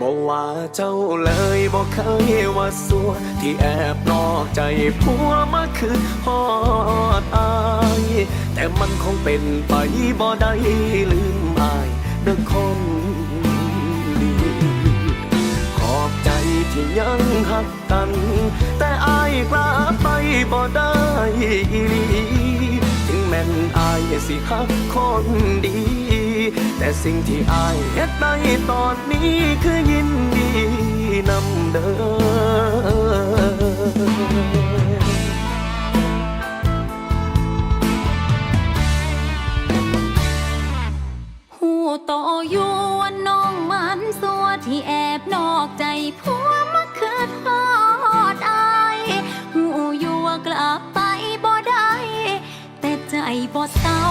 บอกว่าเจ้าเลยบอกเคยว่าสัว ที่แอบนอกใจผัวมาคือฮอดอาย แต่มันคงเป็นไปบ่ได้ลืมอายเด็กคนดีขอบใจที่ยังหักกัน แต่อายกลับไปบ่ได้อีหลีถึงแม้นอายสิหักคนดี แต่สิ่งที่อายเฮ็ดได้ตอนนี้คือยินดีนำเด้อหูโตอยู่วันน้องมันสัวที่แอบนอกใจผัวมาคือทอดไอหูอยู่วกลับไปบ่ได้ แต่ใจบ่เศร้า